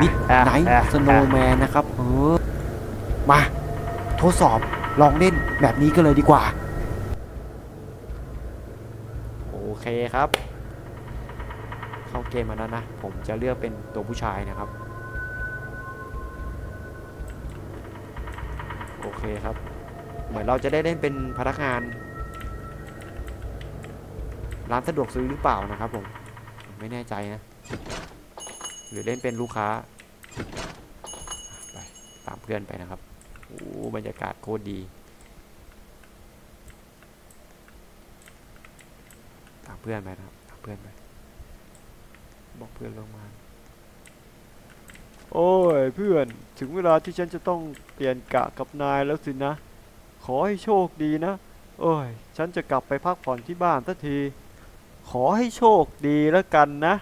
มิดไนท์สโนว์แมนนะครับเออมาทดสอบลองเล่นแบบนี้กันเลยดีกว่า โอเคครับ เข้าเกมมาแล้วนะ ผมจะเลือกเป็นตัวผู้ชายนะครับ โอเคครับ เหมือนเราจะได้เล่นเป็นพนักงาน ร้านสะดวกซื้อหรือเปล่านะครับผมผมไม่แน่ใจนะ หรือเล่นเป็นลูกค้าไปตามเพื่อนไปนะครับโอ้บรรยากาศโคตรดี ตามเพื่อนไปนะครับตามเพื่อนไป บอกเพื่อนลงมา โอ้ยเพื่อนถึงเวลาที่ฉันจะต้องเปลี่ยนกะกับนายแล้วสินะ ขอให้โชคดีนะ โอ้ย ฉันจะกลับไปพักผ่อนที่บ้านสักที ขอให้โชคดีแล้วกันนะ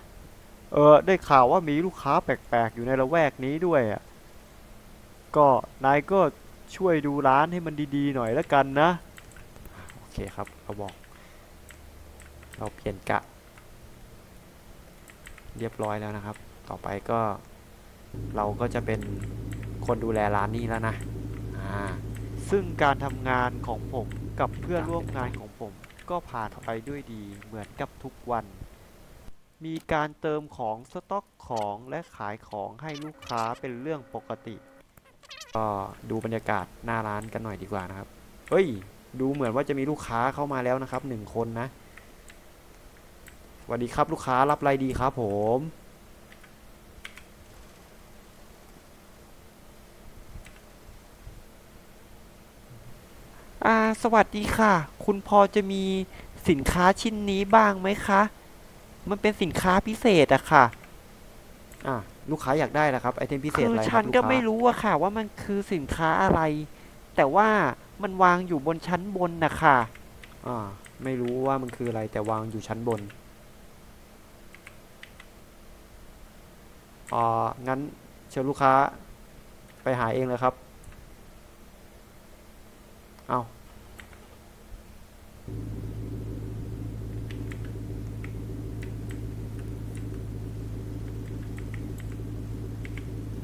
เออได้ข่าวว่ามีลูกค้าแปลกๆ อยู่ในละแวกนี้ด้วยอะก็นายก็ช่วยดูร้านให้มันดีๆหน่อยแล้วกันนะ โอเคครับเราบอก เราเปลี่ยนกะ เรียบร้อยแล้วนะครับ ต่อไปก็เราก็จะเป็นคนดูแลร้านนี้แล้วนะอ่าซึ่งการทำงานของผมกับเพื่อนร่วมงานของผมก็ผ่านไปด้วยดีเหมือนกับทุกวัน มีการเติมของสต็อกของและขายของให้ลูกค้าเป็นเรื่องปกติ ก็ดูบรรยากาศหน้าร้านกันหน่อยดีกว่านะครับ เฮ้ย ดูเหมือนว่าจะมีลูกค้าเข้ามาแล้วนะครับหนึ่งคนนะสวัสดีครับลูกค้ารับอะไรดีครับผม อ่า สวัสดีค่ะ คุณพอจะมีสินค้าชิ้นนี้บ้างไหมคะ มันเป็นสินค้าพิเศษอะค่ะอะลูกค้าอยากได้แล้วครับไอเทมพิเศษคืออะไรครับฉันลูก็ค้าไม่รู้อะค่ะ ว่ามันคือสินค้าอะไร แต่ว่ามันวางอยู่บนชั้นบนนะคะอ่าไม่รู้ว่ามันคืออะไรแต่วางอยู่ชั้นบนอ่างั้นเชิญลูกค้าไปหาเองเลยครับ เอา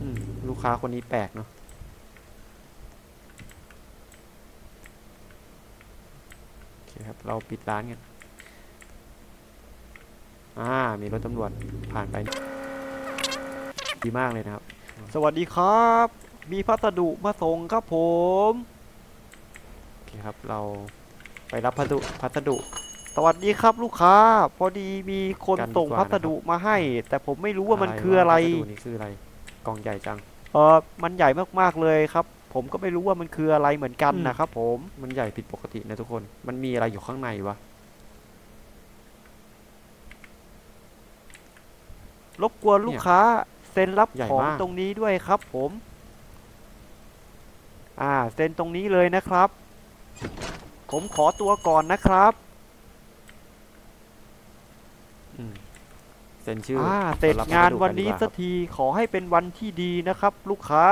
อืม ลูกค้าคนนี้แปลกเนาะโอเคครับ เราปิดร้านกัน อ่า มีรถตำรวจผ่านไป ดีมากเลยนะครับ สวัสดีครับ มีพัสดุมาส่งครับผมโอเคครับ เราไปรับพัสดุพัสดุสวัสดีครับลูกค้า พอดีมีคนกันดีส่งกว่าพัสดุมาให้ แต่ผมไม่รู้ว่ามันคืออะไรพัสดุนี่คืออะไร กล่องใหญ่จัง เออมันใหญ่มากๆเลยครับ ผมก็ไม่รู้ว่ามันคืออะไรเหมือนกันอืมนะครับผมมันใหญ่ผิดปกตินะทุกคน มันมีอะไรอยู่ข้างในวะรบกวนลูกค้าเซ็นรับใหญ่ของมากตรงนี้ด้วยครับ ผม อ่าเซ็นตรงนี้เลยนะครับ ผมขอตัวก่อนนะครับ อืม เซ็นชื่ออ่าอเสร็จรับงานพัสดุวันกัดีนี้กว่าคสัรักบทีขอให้เป็นวันที่ดีนะครับ ลูกค้า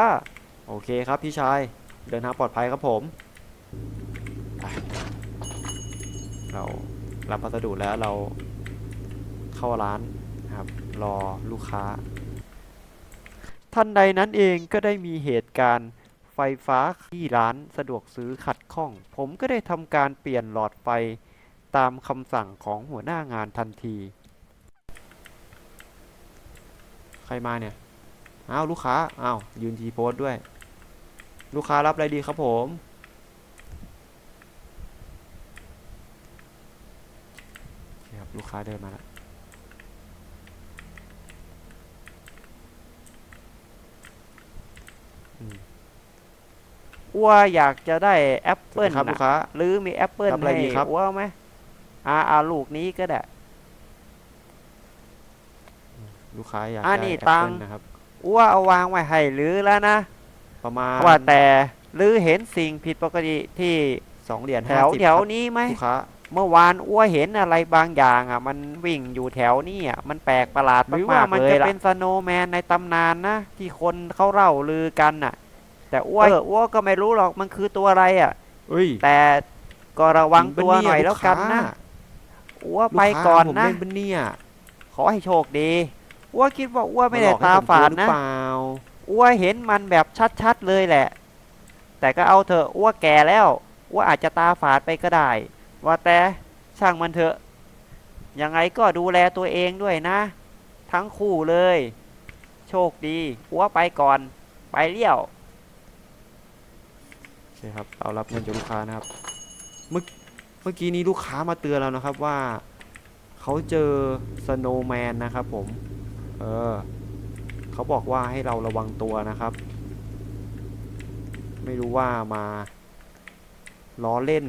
โอเคครับพี่ชายเดินทางปลอดภัยครับผมไปเรารับพัสดุแล้วเราเข้าร้านนะครับ รอลูกค้า ท่านใดนั้นเองก็ได้มีเหตุการณ์ไฟฟ้าที่ร้านสะดวกซื้อขัดข้อง ผมก็ได้ทำการเปลี่ยนหลอดไฟตามคำสั่งของหัวหน้างานทันที ใค รมาเนี่ยอ้าวลูกค้าอ้าวยืนทีโพสต์ด้วย ลูกค้ารับอะไรดีครับผมโอเคครับลูกค้าเดินมาแล้วอืมว่าอยากจะได้แอปสเปิวัสลดีครับลูกค้าหรือมีแอปเปิลรับอะไรให้ดีครับว่าไหมอ่าเอาลูกนี้ก็ได้ ลูกค้าอยากอ่าได้นี่แอปตัเปิงลค์นะครับว่าเอาวางไว้ให้หรือแล้วนะประมาณ ว่าแต่หรือเห็นสิ่งผิดปกติที่สองเหรียญแถว50แถวครับนี้ไหม ลูกค้า เมื่อวานอ้วเห็นอะไรบางอย่างอะ มันวิ่งอยู่แถวนี้อะมันแปลกประหลาดหรือว่ามันจะเป็นสโนว์แมนในตำนานนะ ที่คนเขาเล่าลือกันน่ะ แต่อ้วเอออ้วก็ไม่รู้หรอกมันคือตัวอะไรอะ เอ้ยแต่ก็ระวังจริตัวปะหน่อยเแล้วกันนะลูกค้าอ้วไปก่อนลูกค้าผมนะ เล่นปะเนี่ยขอให้โชคดี อ้วคิดว่าอ้วไม่ได้หลอกให้ตาผมฝาดกลัวหรือนะเปล่าอ้วเห็นมันแบบชัดๆเลยแหละ แต่ก็เอาเถอะอ้วแก่แล้วอ้วอาจจะตาฝาดไปก็ได้ ว่าแต่ช่างมันเถอะ ยังไงก็ดูแลตัวเองด้วยนะ ทั้งคู่เลย โชคดีอ้วไปก่อน ไปเลี้ยวโอเคครับเรารับเงินจากลูกค้านะครับ เมื่อเมื่อกี้นี้ลูกค้ามาเตือนเรานะครับว่าเขาเจอสโนว์แมนนะครับผม เออเขาบอกว่าให้เราระวังตัวนะครับ ไม่รู้ว่ามาล้อเล่น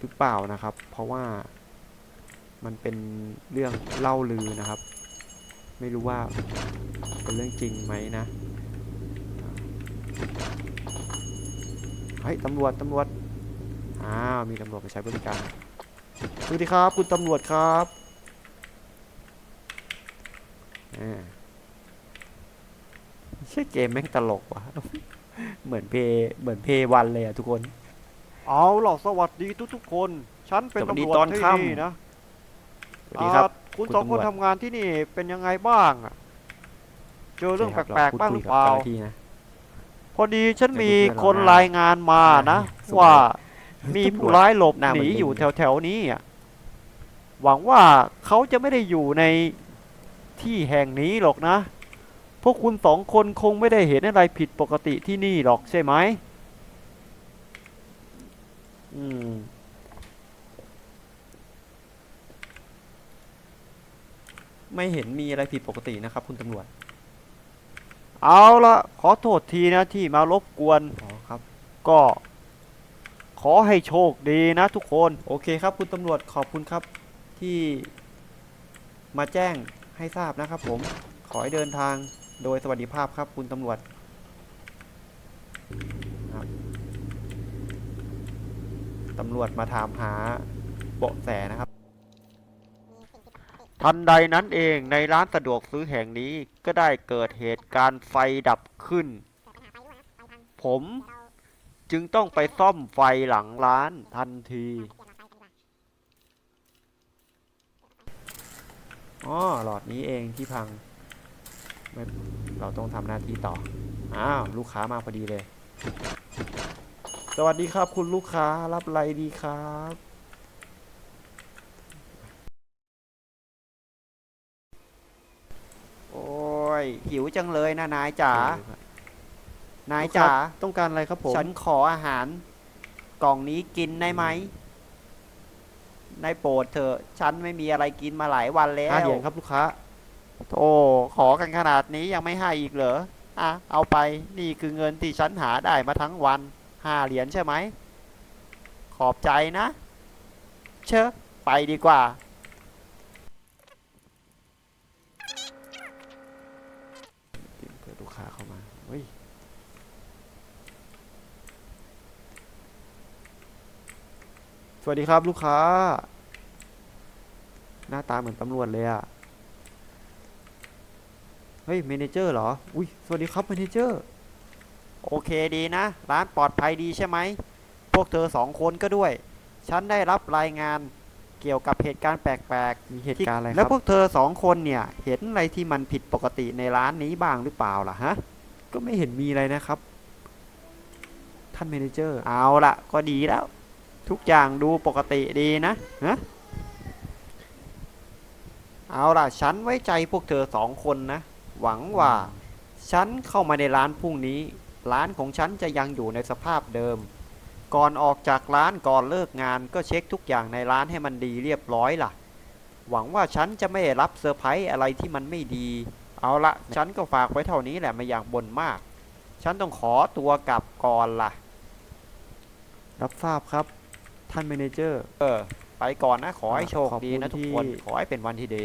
หรือเปล่านะครับ เพราะว่ามันเป็นเรื่องเล่าลือนะครับ ไม่รู้ว่าเป็นเรื่องจริงไหมนะเฮ้ยตำรวจตำรวจอ้าวมีตำรวจมาใช้บริการสวัสดีครับ คุณตำรวจครับ เชื่อเกมแม่งตลกว่ะ เหมือนเพย์เหมือนเพย์วันเลยอะทุกคน เอาล่ะสวัสดีทุกๆคน ฉันเป็นสวัสดีตำรวจตอนที่ค่ำ นี่นะสวัสดีครับ อ่าคุณคุณสองคนตำรวจ ทำงานที่นี่เป็นยังไงบ้างอะเจอเรื่องโคแคปลกๆบ้างหรือเปล่าพูดคุยกับจ้หน้ที่นะ พอดีฉันจะดูมีเพื่อนเราคนหน้ารายงานมานะ สวย ว่ามีตำรวจผู้ร้ายหลบหน้าหเหมืนีอนลิงอยู่แถวๆนี้อะหวังว่าเขาจะไม่ได้อยู่ใน ที่แห่งนี้หรอกนะ พวกคุณสองคนคงไม่ได้เห็นอะไรผิดปกติที่นี่หรอกใช่ไหมอืมไม่เห็นมีอะไรผิดปกตินะครับ คุณตำรวจ เอาละขอโทษทีนะที่มารบกวน อ๋อครับ ก็ ขอให้โชคดีนะทุกคน โอเคครับ คุณตำรวจขอบคุณครับที่มาแจ้ง ให้ทราบนะครับผม ขอให้เดินทางโดยสวัสดิภาพครับคุณตำรวจครับตำรวจมาถามหาเบาะแสนะครับ ทันใดนั้นเองในร้านสะดวกซื้อแห่งนี้ก็ได้เกิดเหตุการณ์ไฟดับขึ้น ผมจึงต้องไปซ่อมไฟหลังร้านทันที อ๋อหลอดนี้เองที่พังไม่เราต้องทำหน้าที่ต่อ อ้าว ลูกค้ามาพอดีเลย สวัสดีครับคุณลูกค้ารับอะไรดีครับ โอ้ยหิวจังเลยนะนายจ๋า นายลูกค้าจ๋า ต้องการอะไรครับผม ฉันขออาหาร กล่องนี้กินได้ไหม นายโปรดเถอะฉันไม่มีอะไรกินมาหลายวันแล้วห้าเหรียญครับลูกค้า โอ้ขอกันขนาดนี้ยังไม่ให้อีกเหรออะเอาไปนี่คือเงินที่ฉันหาได้มาทั้งวันห้าเหรียญใช่ไหม ขอบใจนะ เชอะไปดีกว่า เผื่อลูกค้าเข้ามา เฮ้ย สวัสดีครับลูกค้า หน้าตาเหมือนตำรวจเลยอะเฮ้ยเมเนเจอร์เหรอ อุ้ยสวัสดีครับเมเนเจอร์ โอเคดีนะ ร้านปลอดภัยดีใช่ไหม พวกเธอสองคนก็ด้วย ฉันได้รับรายงานเกี่ยวกับเหตุการณ์แปลกมีเหตุการณ์อะไรๆคแล้วรับพวกเธอสองคนเนี่ย เห็นอะไรที่มันผิดปกติในร้านนี้บ้างหรือเปล่าล่ะฮะ ก็ไม่เห็นมีอะไรนะครับ ท่านเมเนเจอร์ เอาละก็ดีแล้ว ทุกอย่างดูปกติดีนะฮะเอาล่ะ ฉันไว้ใจพวกเธอสองคนนะ หวังว่า ฉันเข้ามาในร้านพรุ่งนี้ ร้านของฉันจะยังอยู่ในสภาพเดิม ก่อนออกจากร้านก่อนเลิกงานก็เช็คทุกอย่างในร้านให้มันดีเรียบร้อยล่ะ หวังว่าฉันจะไม่ได้รับเซอร์ไพรส์อะไรที่มันไม่ดี เอาละฉันก็ฝากไว้เท่านี้แหละไม่อยากบ่นมาก ฉันต้องขอตัวกลับก่อนล่ะ รับทราบครับ ท่านเมเนเจอร์ เออ ไปก่อนนะ ขอให้อ่าโชคขอบดีคุณนะทุกที่คน ขอให้เป็นวันที่ดี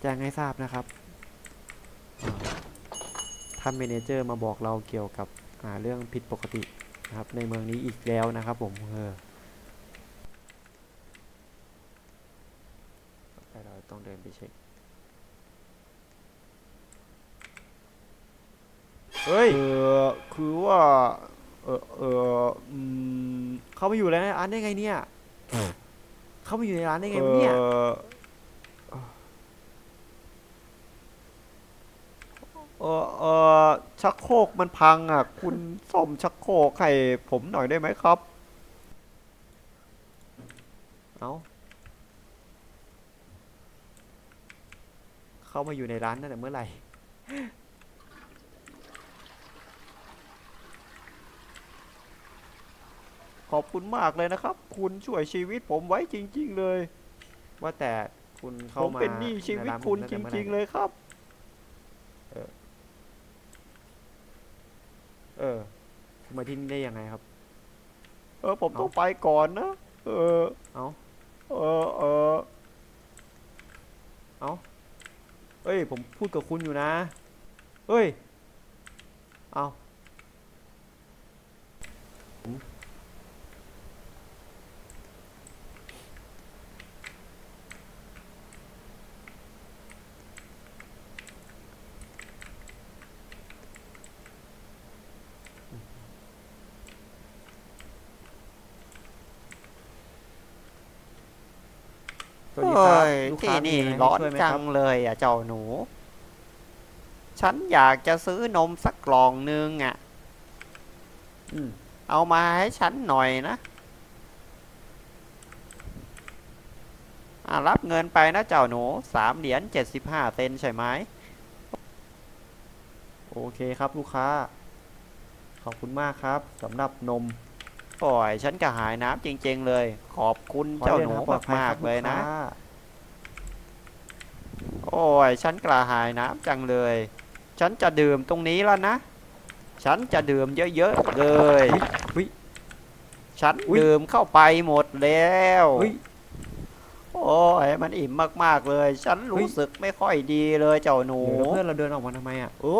แจ้งให้ทราบนะครับอ่าท่านเมเนเจอร์มาบอกเราเกี่ยวกับอ่าเรื่องผิดปกตินะครับ ในเมืองนี้อีกแล้วนะครับผมเออไปเราต้องเดินไปเช็ค เฮ้ยเออคือว่า เออเอออืมเขามาอยู่ในร้านได้ไงเนี่ยเขามาอยู่ในร้านได้ไงเอวะเนี่ยอเออเออชักโครกมันพังอะ คุณซ่อมชักโครกให้ผมหน่อยได้ไหมครับ เอาเข้ามาอยู่ในร้านตั้งแต่เมื่อไหร่ ขอบคุณมากเลยนะครับ คุณช่วยชีวิตผมไว้จริง ๆ เลย ว่าแต่คุณเข้าผมมาเป็นหนี้ชีวิตในร้านคุณผมจตั้แต่มื่อไหริง ๆ เลยครับ เออคุณมาที่นี่ได้ยังไงครับ เออ ผมเอ้าต้องไปก่อนนะ เออ เอ้าเออ เออเอ้ย ผมพูดกับคุณอยู่นะ เอ้ย เอา สวัสดีคเฮ้รับยลูกที่ค้ามีนี่อะไรให้ร้อนช่วยไหมจัคงรับเลยอะเจ้าหนู ฉันอยากจะซื้อนมสักกล่องนึงอะ อืมเอามาให้ฉันหน่อยนะ อะรับเงินไปนะเจ้าหนูสามเหรียญเจ็ดสิบห้าเซนใช่ไหมโอเคครับลูกค้า ขอบคุณมากครับสำหรับนม โอ้ยฉันก็หายน้ำจริง ๆ เลย ขอบคุณขอเจ้าให้หนูดิทงปลอดภัมากครับๆเลยนะกค้าโอ้ยฉันกระหายน้ำจังเลย ฉันจะดื่มตรงนี้แล้วนะ ฉันจะดื่มเยอะๆเลยอุ๊ยฉันอุ๊ยดื่มเข้าไปหมดแล้วเฮ้ยโอ้ยมันอิ่มมากๆเลย ฉันเฮ้รู้ยสึกไม่ค่อยดีเลยเจ้าหนูเดี๋ยวแล้วเพื่อนเราเดินออกมาทำไมอะโอ้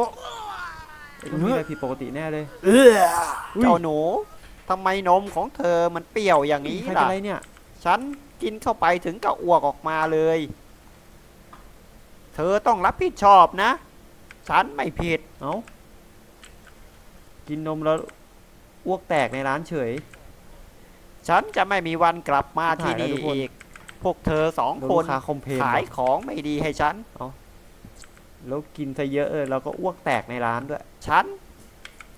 เอ้ยต้องมีอะไรผิดปกติแน่เลยเจ้าหนู ทำไมนมของเธอมันเปรี้ยวอย่างนี้ใครเป็นล่ะ ไรเนี่ย ฉันกินเข้าไปถึงกับอ้วกออกมาเลย เธอต้องรับผิดชอบนะ ฉันไม่ผิด เอ้า กินนมแล้วอ้วกแตกในร้านเฉย ฉันจะไม่มีวันกลับมาที่ถ่ายแล้วนี่ทุกคน อีก พวกเธอสองโดนคลูนกค้าคอมเพลนขายว่ะของไม่ดีให้ฉัน แล้วกินซะเยอะเออแล้วก็อ้วกแตกในร้านด้วย ฉัน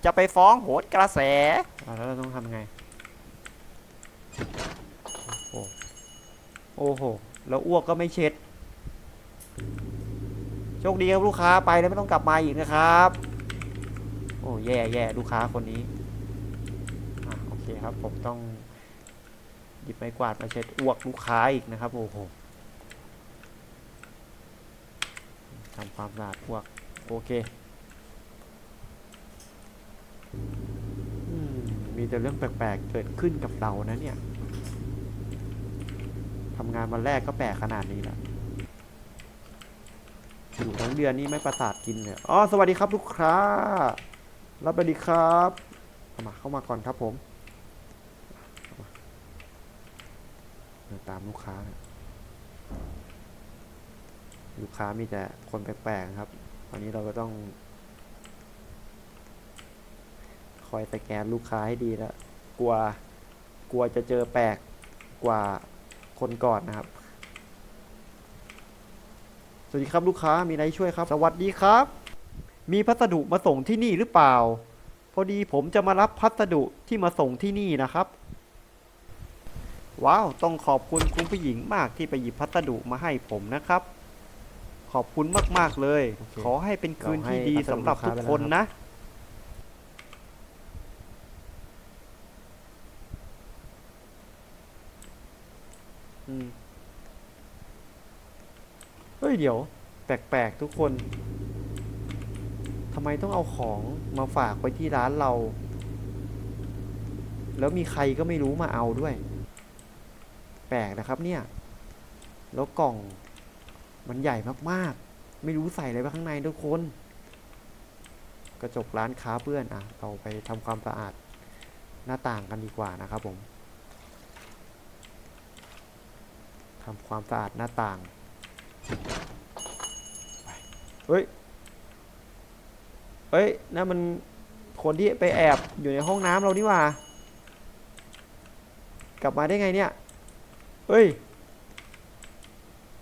จะไปฟ้องโหนกระแสอะแล้วเราต้องทำไง โอ้โหโอ้โห แล้วอ้วกก็ไม่เช็ด โชคดีครับลูกค้าไปแล้วไม่ต้องกลับมาอีกนะครับ โอ้แย่แย่ลูกค้าคนนี้อะโอเคครับ ผมต้องหยิบไม้กวาดมาเช็ดอ้วกลูกค้าอีกนะครับ โอ้โหทำความสะอาดอ้วก โอเคอืมมี แต่เรื่องแปลกๆ เกิดขึ้นกับเรานะเนี่ยทำงานวันแรกก็แปลกขนาดนี้แล้วอยู่ทั้งเดือนนี่ไม่ประสาทกินเลยอ๋อสวัสดีครับลูกค้า รับสวัสดีครับเข้ามาเข้ามาก่อนครับผมาตามลูกค้านี่ยลูกค้ามีแต่คนแปลกๆครับวันนี้เราก็ต้อง คอยสแกนลูกค้าให้ดีแล้วกลัวกลัวจะเจอแปลกกว่าคนก่อนนะครับ สวัสดีครับลูกค้ามีอะไรให้ช่วยครับ สวัสดีครับ มีพัสดุมาส่งที่นี่หรือเปล่า พอดีผมจะมารับพัสดุที่มาส่งที่นี่นะครับ ว้าว ต้องขอบคุณคุณผู้หญิงมากที่ไปหยิบพัสดุมาให้ผมนะครับ ขอบคุณมากๆเลยโอเคขอให้เป็นคืนที่เราให้ดีพัสดุสำหรับลูกทุค้ากไปแล้วคนนะครับ นะ อืม เฮ้ยเดี๋ยว แปลกๆทุกคนทำไมต้องเอาของมาฝากไว้ที่ร้านเรา แล้วมีใครก็ไม่รู้มาเอาด้วย แปลกนะครับเนี่ย แล้วกล่องมันใหญ่มากๆ ไม่รู้ใส่อะไรไว้ข้างในทุกคน กระจกร้านค้าเปื้อนอะเราไปทำความสะอาดหน้าต่างกันดีกว่านะครับผมทำความสะอาดหน้าต่าง เฮ้ย เฮ้ยนั่นมันคนที่ไปแอบอยู่ในห้องน้ำเรานี่ว่า กลับมาได้ไงเนี่ย เฮ้ย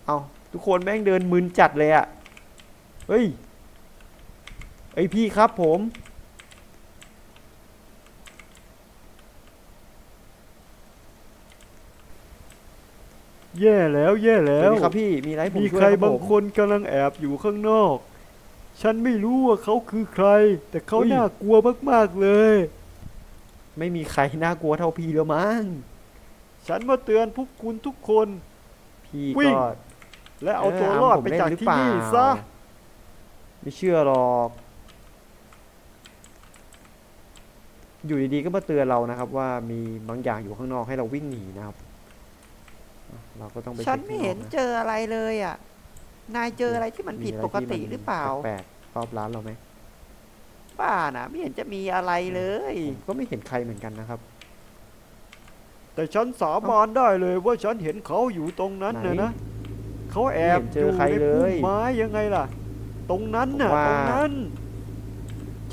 เอาทุกคนแม่งเดินมึนจัดเลยอะเฮ้ยเอ้ยพี่ครับผม แย่แล้วแย่สแล้วัสว ดีครับพี่มีอะไรให้ผมมีช่วยใครครับบางผมคนกำลังแอบอยู่ข้างนอก ฉันไม่รู้ว่าเขาคือใคร แต่เขาเฮ้ย น่ากลัวมากๆเลย ไม่มีใครน่ากลัวเท่าพี่แล้วมั้งฉันมาเตือนพวกคุณทุกคน พี่วิ่ก็งและเอาเออตัวรอดผมไปเล่นจากหรือที่เปล่านี่ซะ ไม่เชื่อหรอก อยู่ดีๆก็มาเตือนเรานะครับ ว่ามีบางอย่างอยู่ข้างนอกให้เราวิ่งหนีนะครับอะ เราก็ต้องไปฉันช็คไม่ข้างเห็นอะเจออะไรเลยอะ นายเจออะไรที่มันผิดะไปกติที่มันหรือเปล่า แปลกๆรอบร้านเราไหมบ้าน่ะไม่เห็นจะมีอะไรเลยผมก็ไม่เห็นใครเหมือนกันนะครับ แต่ฉันสาบานได้เลยว่าฉันเห็นเขาอยู่ตรงนั้นไหนนะนะเขาแอบไม่เห็นเจออยู่ใครในเลพุ่มยไม้ยังไงล่ะ ตรงนั้นน่ะว่าตรงนั้น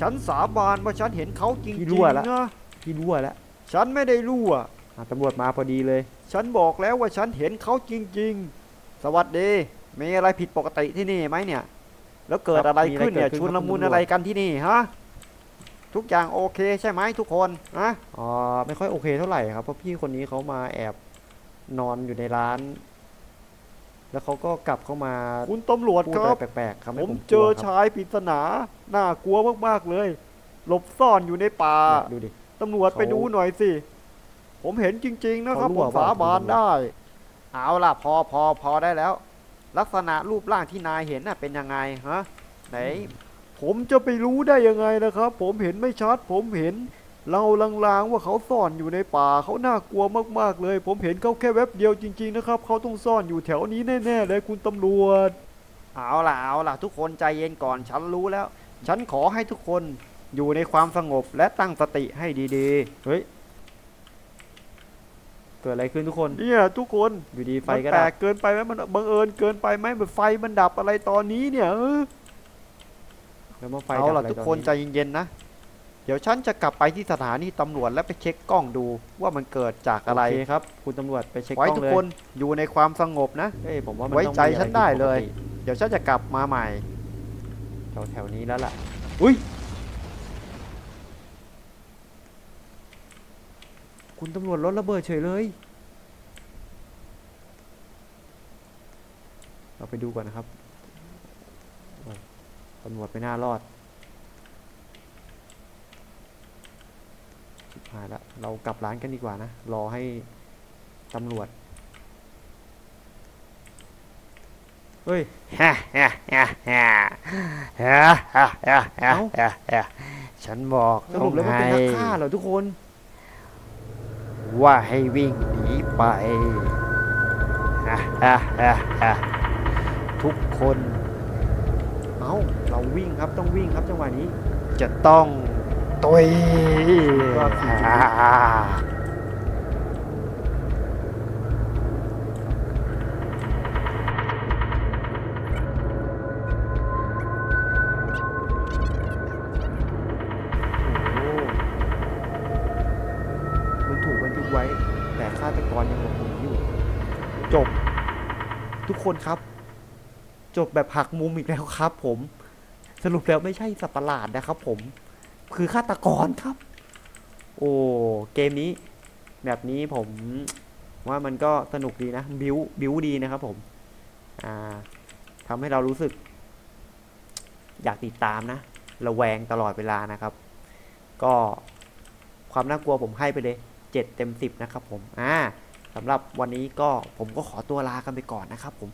ฉันสาบานว่าฉันเห็นเขาจริพี่งรั่วละๆนะพี่รั่วแล้วฉันไม่ได้รั่วอะตำรวจมาพอดีเลยฉันบอกแล้วว่าฉันเห็นเขาจริง ๆ สวัสดี มีอะไรผิดปกติที่นี่ไหมเนี่ย แล้วเกิดครับอะไรมีอะไรขึ้นเนี่ยเกิดขึ้นชุนครัลบมุนคุณตำรวจ อะไรกันที่นี่ฮะ ทุกอย่างโอเคใช่ไหมทุกคนนะอ๋อไม่ค่อยโอเคเท่าไหร่ครับเพราะพี่คนนี้เขามาแอบนอนอยู่ในร้าน แล้วเขาก็กลับเข้ามาคุณตำรวจพูดคอะรับไรแปลกๆครับผให้มผมเจอกลัวครับชายปริศนา น่ากลัวมากๆเลย หลบซ่อนอยู่ในป่า เนี่ยดูดิ ตำรวจเขา ไปดูหน่อยสิ ผมเห็นจริง ๆ นะครับเขารั่ผวมเปล่าสาบานคุณตำรวจได้ เอาล่ะพอพอพอได้แล้ว ลักษณะรูปร่างที่นายเห็นน่ะเป็นยังไงฮะไหน ผมจะไปรู้ได้ยังไงนะครับ ผมเห็นไม่ชัด ผมเห็นเราลางๆว่าเขาซ่อนอยู่ในป่าเขาน่ากลัวมากๆเลย ผมเห็นเขาแค่แวบเดียวจริง ๆ นะครับเขาต้องซ่อนอยู่แถวนี้แน่ๆเลยคุณตำรวจ เอาล่ะเอาล่ะ ทุกคนใจเย็นก่อนฉันรู้แล้ว ฉันขอให้ทุกคนอยู่ในความสงบและตั้งสติให้ดีๆ เฮ้ย เกิดอะไรขึ้นทุกคน เนี่ยทุกคนอยู่ดีไฟมันก็แปลดักบเกินไปไหมมันบังเอิญเกินไปไหมมันไฟมันดับอะไรตอนนี้เนี่ยเออแล้วมาไฟเอาดับล่ะอะไรทุกตคนใจเย็นๆนะเดี๋ยวฉันจะกลับไปที่สถานีตำรวจและไปเช็คกล้องดูว่ามันเกิดจากอะไรโอเคครับ คุณตำรวจไปเช็คกไว้ล้องทุกเลยคนอยู่ในความสงบนะเอ้ยผมว่ามันไว้ต้องใจมีอะรฉันได้ผิปกเลยติเดี๋ยวฉันจะกลับมาใหม่แถวแถวนี้แล้วล่ะอุ้ยุณตำรวจรถระเบิดเฉยเลย เราไปดูก่อนนะครับตำรวจไปหน้ารอดชิบหายแล้วเรากลับร้านกันดีกว่านะ รอให้ตำรวจ เฮ้ยฮ่าฮ่าฮ่าฮ่าฮ่าฮ่าฮ่าฉันบอกตำรวจแล้วมันเป็นนักฆ่าเหรอทุกคน ว่าให้วิ่งหนีไปฮ่าฮ่าฮ่าฮ่าทุกคน เอ้า เราวิ่งครับต้องวิ่งครับจังหวะนี้ จะต้องตุย ไว้ แต่ฆาตกรยังหลบหนีอยู่ จบ ทุกคนครับ จบแบบหักมุมอีกแล้วครับ ผม สรุปแล้วไม่ใช่สัตว์ประหลาดนะครับ ผม คือฆาตกรครับ โอ้เกมนี้ แบบนี้ผมว่ามันก็สนุกดีนะบิวบิวดีนะครับ ผม อ่าทำให้เรารู้สึก อยากติดตามนะระแวงตลอดเวลานะครับ ก็ความน่ากลัวผมให้ไปเลย เจ็ดเต็มสิบนะครับผม อ่าสำหรับวันนี้ก็ผมก็ขอตัวลากันไปก่อนนะครับผม